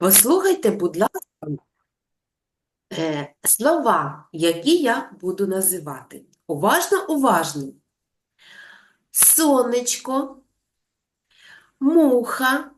Послухайте, будь ласка, е, слова, які я буду називати. Уважно, уважно. Сонечко, муха,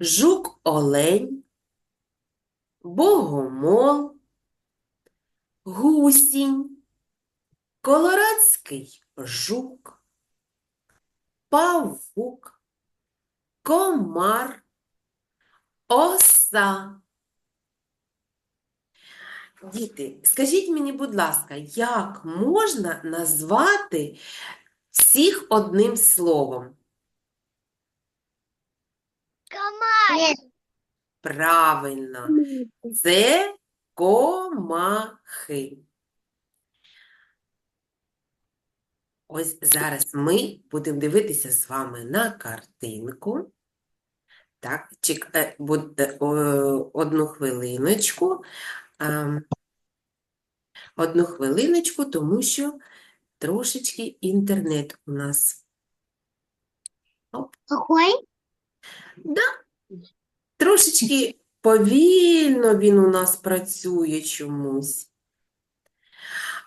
жук-олень, богомол, гусінь, колорадський жук, павук, комар, оса. Діти, скажіть мені, будь ласка, як можна назвати всіх одним словом? Комар. Правильно, це комахи. Ось зараз ми будемо дивитися з вами на картинку. Так, чек, е, буд- е, одну хвилиночку. Ем, Одну хвилиночку, тому що трошечки інтернет у нас. Какой? Да, трошечки повільно він у нас працює чомусь.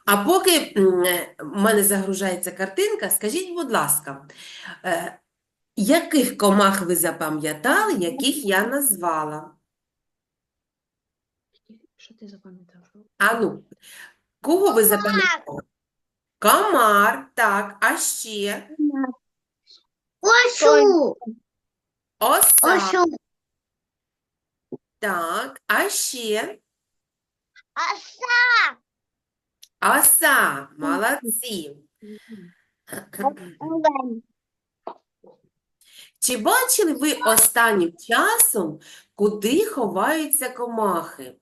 А поки е, в мене загружається картинка, скажіть, будь ласка, е, яких комах ви запам'ятали, яких я назвала? Що ти запам'ятав? Ану, кого ви запам'ятали? Комар, так, а ще Осу. оса, Осу. так, а ще Оса. оса, молодці. Чи бачили ви останнім часом, куди ховаються комахи?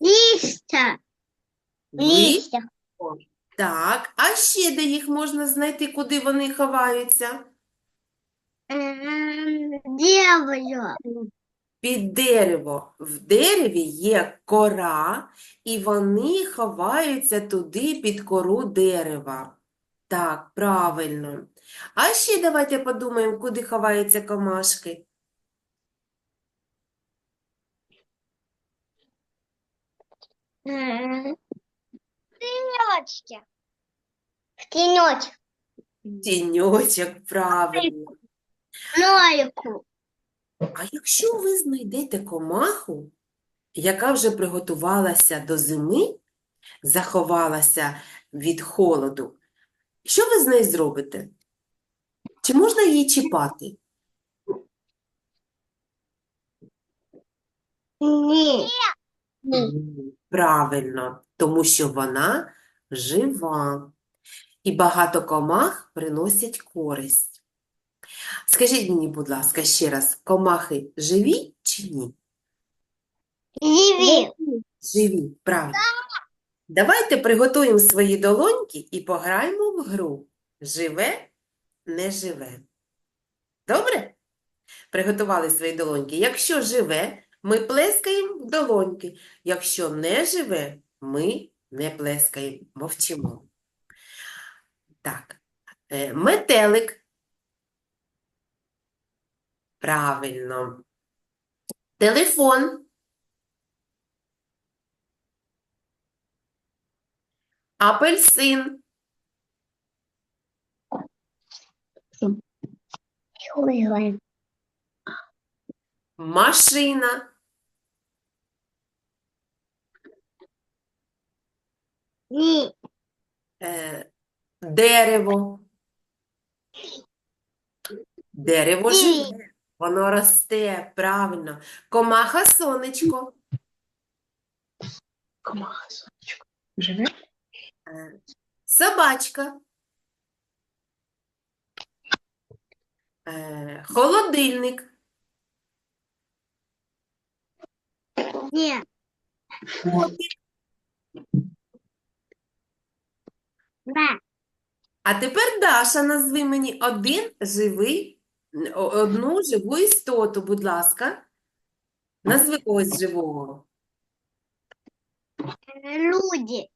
Листья. Ви? Так, а ще де їх можна знайти, куди вони ховаються? Дерево. Під дерево. В дереві є кора, і вони ховаються туди під кору дерева. Так, правильно. А ще давайте подумаємо, куди ховаються комашки. М, В тенечек. Тіньочок, правильно. Нолику. А якщо ви знайдете комаху, яка вже приготувалася до зими, заховалася від холоду, що ви з нею зробите? Чи можна її чіпати? Ні. Правильно, тому що вона жива. І багато комах приносять користь. Скажіть мені, будь ласка, ще раз, комахи живі чи ні? Живи. Живі, правильно. Давайте приготуємо свої долоньки і пограємо в гру. Живе, не живе. Добре? Приготували свої долоньки. Якщо живе, ми плескаємо в долоньки. Якщо не живе, ми не плескаємо, мовчимо. Так. Е, Метелик. Правильно. Телефон. Апельсин. Ой, Машина. Ні. Е, дерево. Дерево живе. Воно росте, правильно. Комаха сонечко. Комаха, сонечко. Живе? Е, собачка. Е, холодильник. Ні. Да. А тепер, Даша, назви мені один живий, одну живу істоту, будь ласка. Назви когось живого. Люди.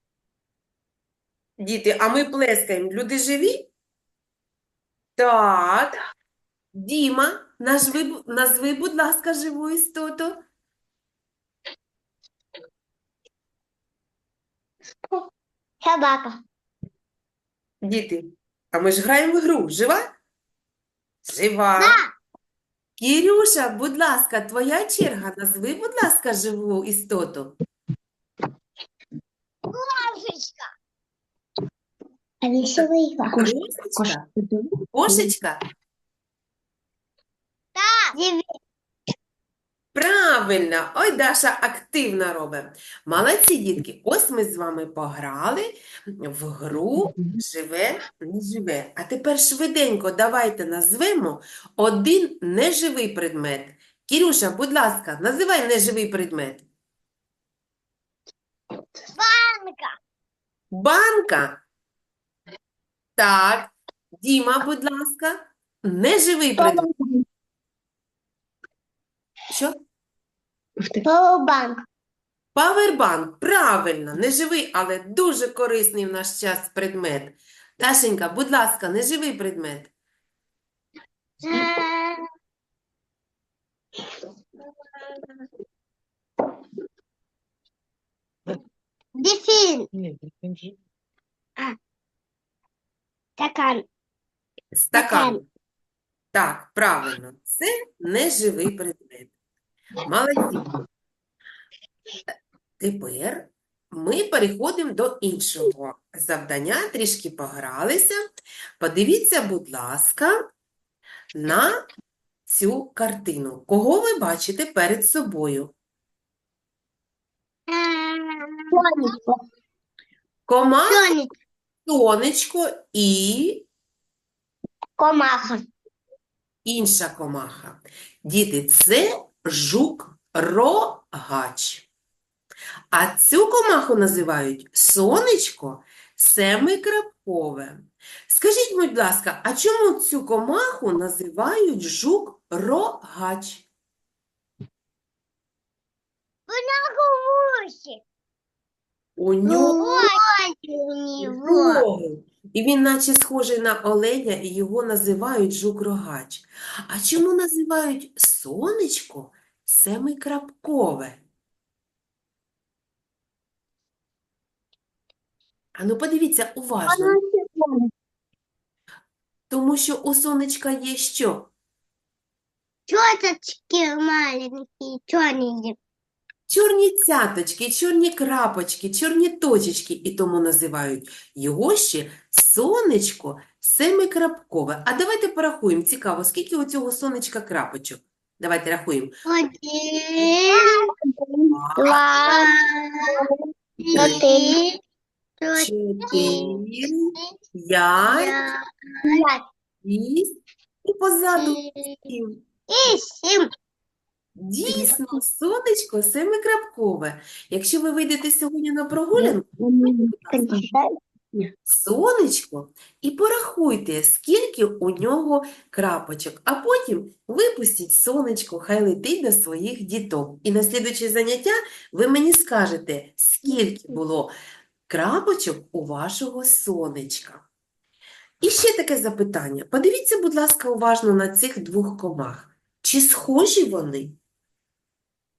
Діти, а ми плескаємо. Люди живі? Так. Діма, назви, назви, будь ласка, живу істоту. Собака. Діти, а ми ж граємо в гру. Жива? Жива. Кірюша, будь ласка, твоя черга. Назви, будь ласка, живу істоту. Кошечка. А веселый Кошечка? Кошечка? Правильно. Ой, Даша активно робить. Молодці, дітки. Ось ми з вами пограли в гру живе, не живе. А тепер швиденько давайте назвемо один неживий предмет. Кірюша, будь ласка, називай неживий предмет. Банка. Банка. Так. Діма, будь ласка. Неживий предмет. Що? Поwerbank. Павербанк, правильно, неживий, але дуже корисний в наш час предмет. Дашенька, будь ласка, неживий предмет. Ні, же Стакан. Стакан. Так, правильно, це неживий предмет. Молодці. Тепер ми переходимо до іншого завдання, трішки погралися. Подивіться, будь ласка, на цю картину. Кого ви бачите перед собою? Сонечко. Комах, Сонечко. сонечко і Комаха. інша комаха. Діти, це жук-рогач. А цю комаху називають сонечко семикрапкове. Скажіть, будь ласка, а чому цю комаху називають жук-рогач? Гуси. У нього роги. І він наче схожий на оленя, і його називають жук-рогач. А чому називають сонечко семикрапкове? Ану, подивіться уважно, тому що у сонечка є що? Чёточки маленькие, черненькие. Чорні цяточки, чорні крапочки, чорні точечки, і тому називають його ще сонечко семикрапкове. А давайте порахуємо. Цікаво, скільки у цього сонечка крапочок? Давайте рахуємо. Один, Чотири, п'ять, шість і позаду сім. и семь. Дійсно, сонечко семикрапкове. Якщо ви вийдете сьогодні на прогулянку, сонечко і порахуйте, скільки у нього крапочок, а потім випустіть сонечко, хай летить до своїх діток. І на слідуюче заняття ви мені скажете, скільки було крапочок у вашого сонечка. І ще таке запитання. Подивіться, будь ласка, уважно на цих двох комах. Чи схожі вони?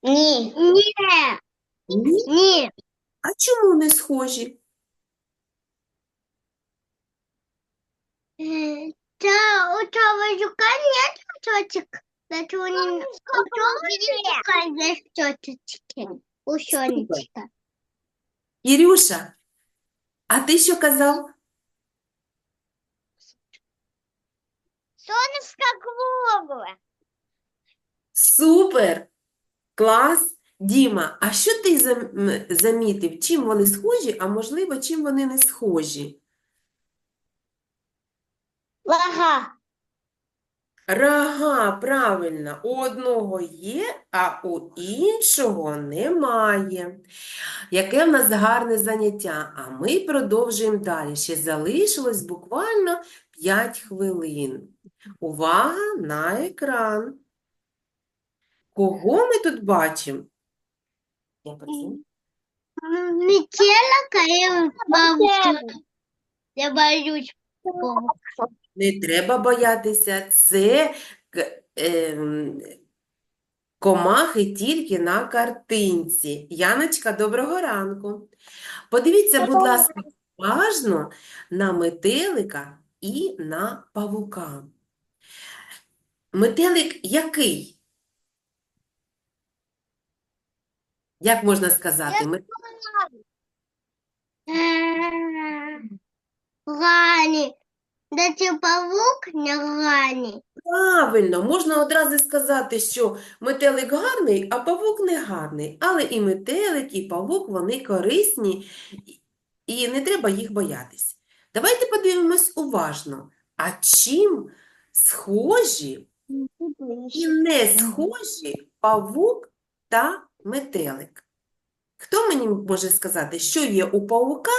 Не, не, Ні. не. А чому не схожі? Да, у того жука нет чёточек. Зато у него у того жука есть чёточки. У сонечка. Ірюша, а ти що казав? Солнышко круглое. Супер! Клас! Діма, а що ти зам- м, замітив? Чим вони схожі, а можливо, чим вони не схожі? Ага. Рога, правильно, у одного є, а у іншого немає. Яке в нас гарне заняття, а ми продовжуємо далі. Ще залишилось буквально 5 хвилин. Увага на екран. Кого ми тут бачимо? Я. Метелка и бабушка. Я боюсь. Не треба боятися, це ем, комахи тільки на картинці. Яночка, доброго ранку. Подивіться, будь ласка, уважно на метелика і на павука. Метелик який? Як можна сказати? Мет- Грані. Да це павук не грані. Правильно, можна одразу сказати, що метелик гарний, а павук не гарний. Але і метелик, і павук, вони корисні, і- і не треба їх боятись. Давайте подивимось уважно. А чим схожі і не схожі павук та метелик? Хто мені може сказати, що є у павука,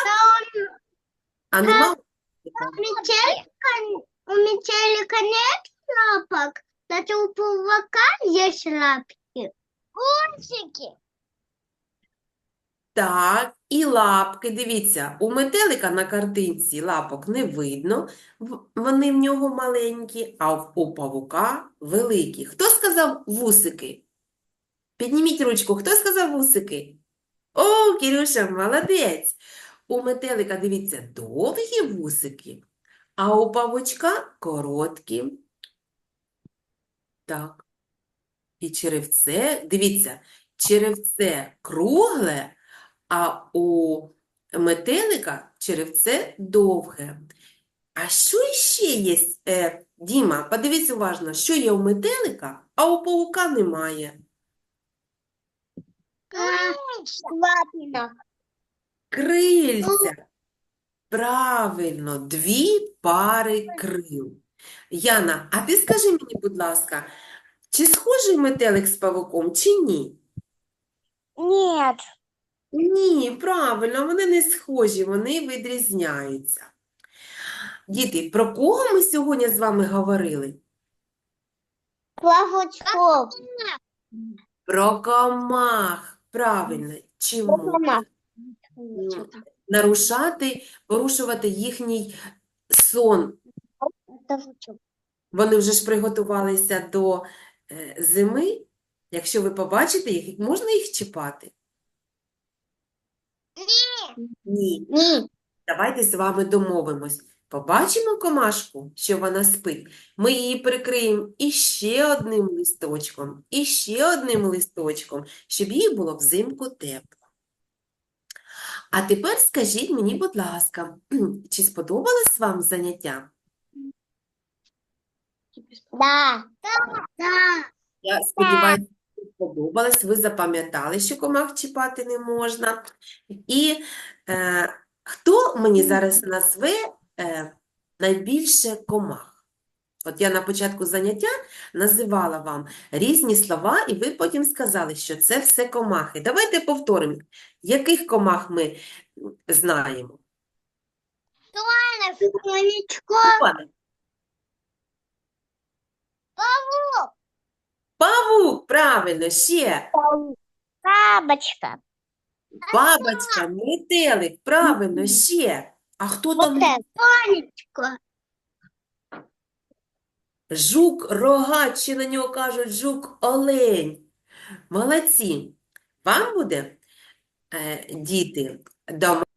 а нема у метелика? У метелика нет лапок, зато у павука есть лапки. Кончики. Так, і лапки. Дивіться, у метелика на картинці лапок не видно, вони в нього маленькі, а у павука великі. Хто сказав вусики? Підніміть ручку. Хто сказав вусики? О, Кірюша, молодець. У метелика, дивіться, довгі вусики, а у павучка короткі. Так. І черевце, дивіться, черевце кругле, а у метелика черевце довге. А що ще є? Е, Діма, подивись уважно, що є у метелика, а у паука немає. Лапина. Крильця. Правильно, дві пари крил. Яна, а ти скажи мені, будь ласка, чи схожий метелик з павуком, чи ні? Нет. Ні, правильно, вони не схожі, вони відрізняються. Діти, про кого ми сьогодні з вами говорили? Павучков. Про комах. Правильно. Чому? Комах. Нарушати, порушувати їхній сон. Вони вже ж приготувалися до е, зими. Якщо ви побачите їх, можна їх чіпати? Ні. Ні. Давайте з вами домовимось. Побачимо комашку, що вона спить. Ми її прикриємо іще одним листочком, і ще одним листочком, щоб їй було взимку тепло. А тепер скажіть мені, будь ласка, чи сподобалось вам заняття? Да. Да. Я сподіваюся, що сподобалось. Ви запам'ятали, що комах чіпати не можна. І е, хто мені зараз назве е, найбільше комах? От я на початку заняття називала вам різні слова, і ви потім сказали, що це все комахи. Давайте повторимо, яких комах ми знаємо. Павук. Павук, правильно, ще. Бабочка. Бабочка, метелик, правильно, ще. А хто там? Сонечко. Жук рогач, на нього кажуть жук олень. Молодці. Вам буде, діти, діти,